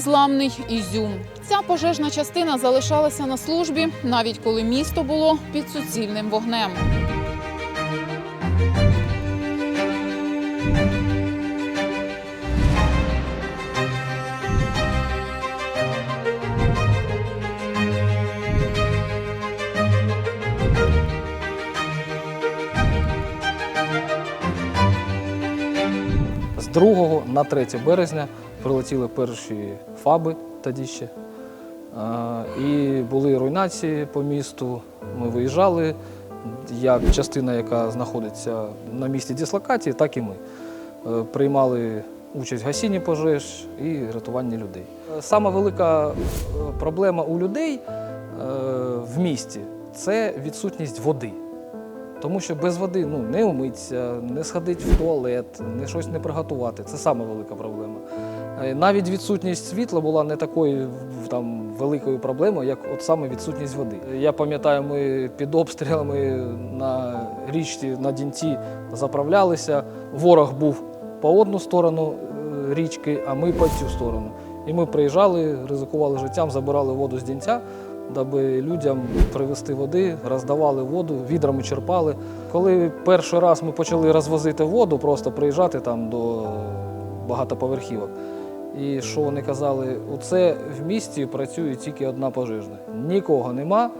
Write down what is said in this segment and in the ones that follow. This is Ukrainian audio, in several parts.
незламний Ізюм. Ця пожежна частина залишалася на службі, навіть коли місто було під суцільним вогнем. 2 на 3 березня прилетіли перші фаби тоді ще. І були руйнації по місту. Ми виїжджали як частина, яка знаходиться на місці дислокації, так і ми. Е, Приймали участь в гасінні пожеж і рятуванні людей. Е, Сама велика е, проблема у людей в місті це відсутність води. Тому що без води ну, не умитися, не сходити в туалет, не щось не приготувати. Це саме велика проблема. Е, Навіть відсутність світла була не такою там, великою проблемою, як от саме відсутність води. Я пам'ятаю, ми під обстрілами на річці на Дінці заправлялися. Ворог був по одну сторону е, річки, а ми по цю сторону. І ми приїжджали, ризикували життям, забирали воду з Дінця даби людям привезти води, роздавали воду, відрами черпали. Коли перший раз ми почали розвозити воду, просто приїжджати там до багатоповерхівок. І що вони казали, оце в місті працює тільки одна пожежна. Нікого нема.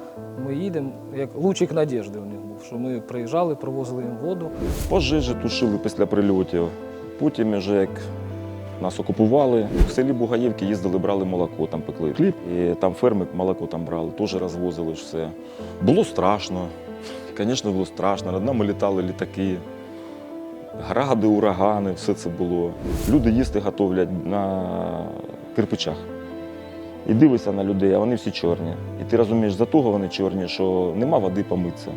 Ми їдемо, як лучик надіжди у них був, що ми приїжджали, привозили їм воду. Пожежі тушили після прильотів. Потім, вже як нас окупували, в селі Бугаївки їздили, брали молоко, там пекли хліб, і там ферми молоко там брали, теж розвозили ж все. Було страшно. Звісно, було страшно. Над нами літали літаки, гради, урагани, все це було. Люди їсти готовлять на кирпичах. І дивишся на людей, а вони всі чорні. І ти розумієш, за того вони чорні, що нема води помитися.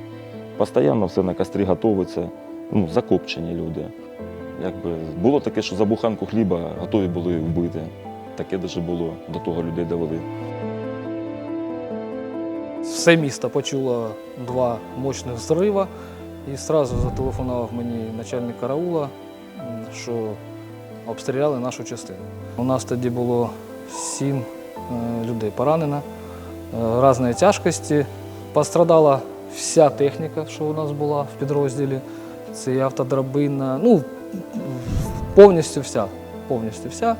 Постоянно все на кострі готується, ну, закопчені люди. Якби було таке, що за буханку хліба готові були вбити. Таке даже було, до того людей довели. Все місто почуло два мощних взрива і одразу зателефонував мені начальник караула, що обстріляли нашу частину. У нас тоді було сім е, людей поранено е, різної тяжкості. Пострадала вся техніка, що у нас була в підрозділі. Це і автодрабина, ну повністю вся. Повністю вся.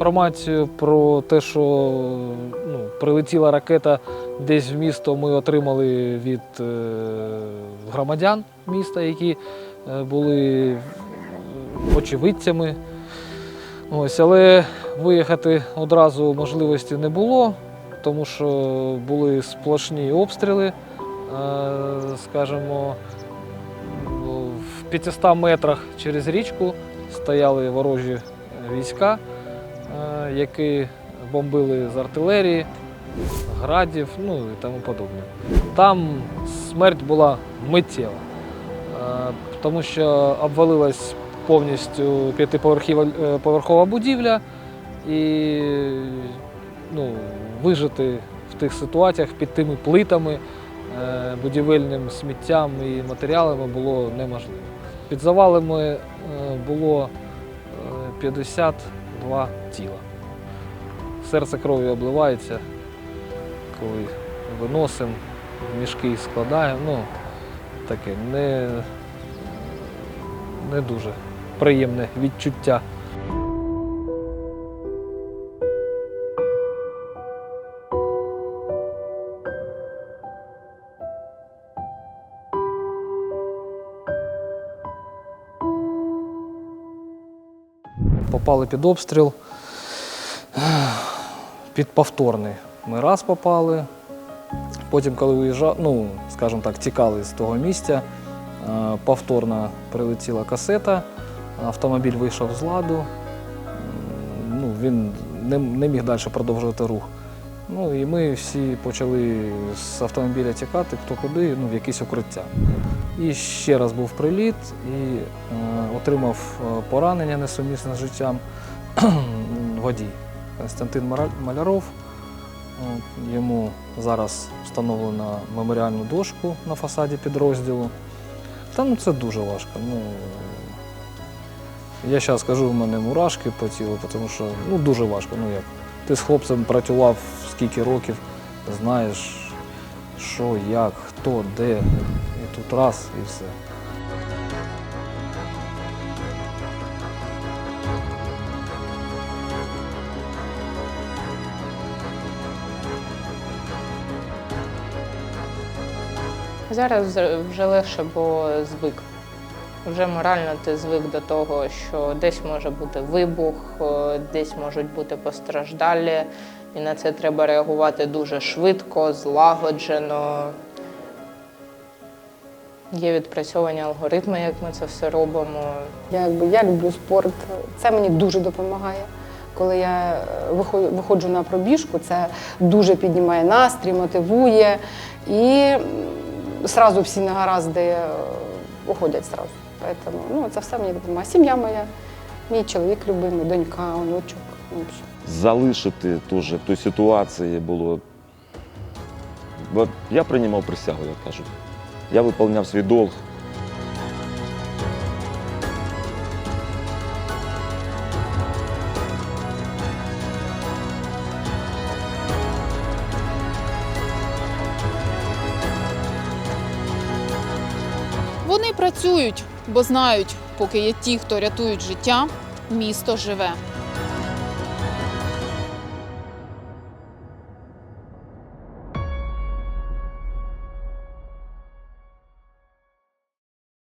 Інформацію про те, що ну, прилетіла ракета десь в місто, ми отримали від е, громадян міста, які е, були очевидцями. Ось, але виїхати одразу можливості не було, тому що були сплошні обстріли, е, скажімо, в 500 метрах через річку стояли ворожі війська, е, Е, які бомбили з артилерії, градів ну і тому подобне. Там смерть була миттєва, е, тому що обвалилась повністю п'ятиповерхова е, будівля і ну, вижити в тих ситуаціях під тими плитами, будівельним сміттям і матеріалами було неможливо. Під завалами було 50 два тіла. Серце крові обливається, коли виносимо, мішки складаємо. Ну, таке не, не дуже приємне відчуття. Попали під обстріл. Під повторний. Ми раз попали. Потім, коли виїжджали, ну, скажімо так, тікали з того місця, е, повторно прилетіла касета, автомобіль вийшов з ладу. Ну, він не, не міг далі продовжувати рух. Ну і ми всі почали з автомобіля тікати, хто куди, ну, в якісь укриття. І ще раз був приліт і е, отримав е, поранення несумісне з життям водій Константин Маляров. Йому зараз встановлена меморіальну дошку на фасаді підрозділу. Та ну це дуже важко. Ну, я зараз скажу, в мене мурашки по тілу, тому що ну, дуже важко. Ну, як. Ти з хлопцем працював скільки років, знаєш, що, як, хто, де. І тут раз і все. Зараз вже легше, бо звик. Вже морально ти звик до того, що десь може бути вибух, е, десь можуть бути постраждалі, і на це треба реагувати дуже швидко, злагоджено. Є відпрацьовані алгоритми, як ми це все робимо. Я, якби, я люблю спорт, це мені дуже допомагає. Коли я е, виходжу, на пробіжку, це дуже піднімає настрій, мотивує і м, сразу всі негаразди е, уходять сразу. Поэтому, ну, це все мені допомагає. Сім'я моя, мій чоловік любимий, донька, онучок. Залишити теж в той ситуації було. Бо я приймав присягу, як кажуть. Я виконував свій долг. Вони працюють, бо знають, поки є ті, хто рятують життя, місто живе.